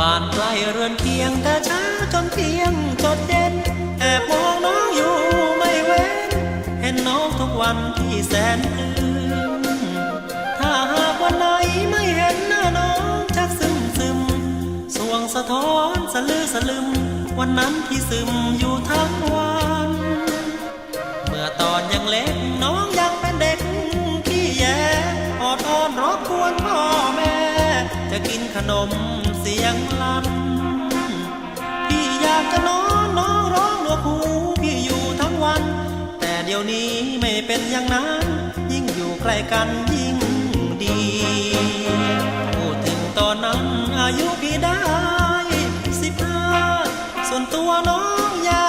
บ้านใกล้เรือนเคียงแต่ช้าจนเที่ยงจดเย็น แอบมองน้องอยู่ไม่เว้น เห็นน้องทุกวันที่แสนปลื้มถ้าหากวันไหนไม่เห็นหน้าน้องชักซึมซึมสวงสะท้อนสะลือสะลึม วันนั้นที่ซึมอยู่ทั้งวัน เมื่อตอนยังเล็กน้องยังเป็นเด็กขี้แยออดอ้อนรบกวนพ่อแม่ จะกินขนม สียงลั่นพี่อยากจะนอนน้องร้องหนวกหูพี่อยู่ทั้งวัน แต่เดี๋ยวนี้ไม่เป็นอย่างนั้น ยิ่งอยู่ใกล้กันยิ่งดีพูดถึงตอนนั้นอายุพี่ได้สิบห้าส่วนตัวน้องยา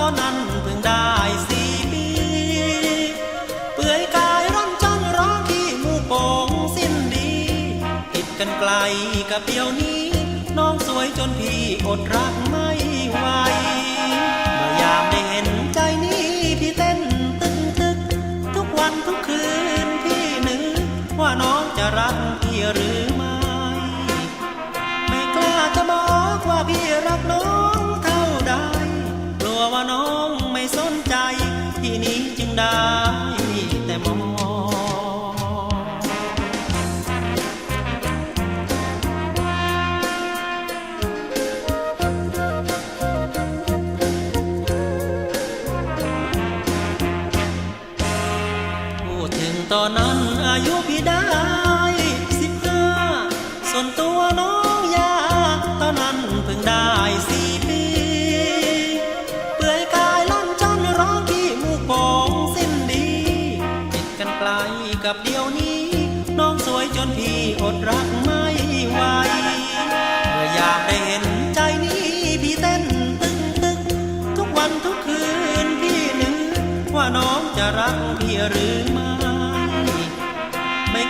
ตอนนั้นเพิ่งได้สี่ปีเปื่อยกายร่อนจ้อนร้องที่มูโป่งสิ้นดีผิดกันไกลกับเดี๋ยวนี้ น้องสวยจนพี่อดรักไม่ไหวเมื่อยามได้เห็นใจนี้พี่เต้นตึกตึก ทุกวันทุกคืนพี่นึกว่าน้องจะรักพี่หรือไม่ไม่กล้าจะบอกว่าพี่รักน้องเท่าใดกลัวว่าน้องไม่สนใจที่นี้จึงได้ ตอนนั้นอายุพี่ได้สิบห้าส่วนตัวน้องยากตอนนั้นเพิ่งได้สี่ปี เปื่อยกายล่อนจนร้องที่มูกโป่งสิ้นดีติดกันไกลกับเดียวนี้ น้องสวยจนพี่อดรักไม่ไหวเมื่อยามได้เห็นใจนี้พี่เต้นตึกตึกทุกวันทุกคืนพี่นึกว่าน้องจะรักพี่หรือไม่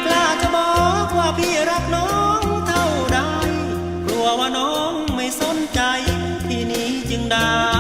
กล้าจะบอกว่าพี่รักน้องเท่าใดกลัวว่าน้องไม่สนใจที่นี้จึงได้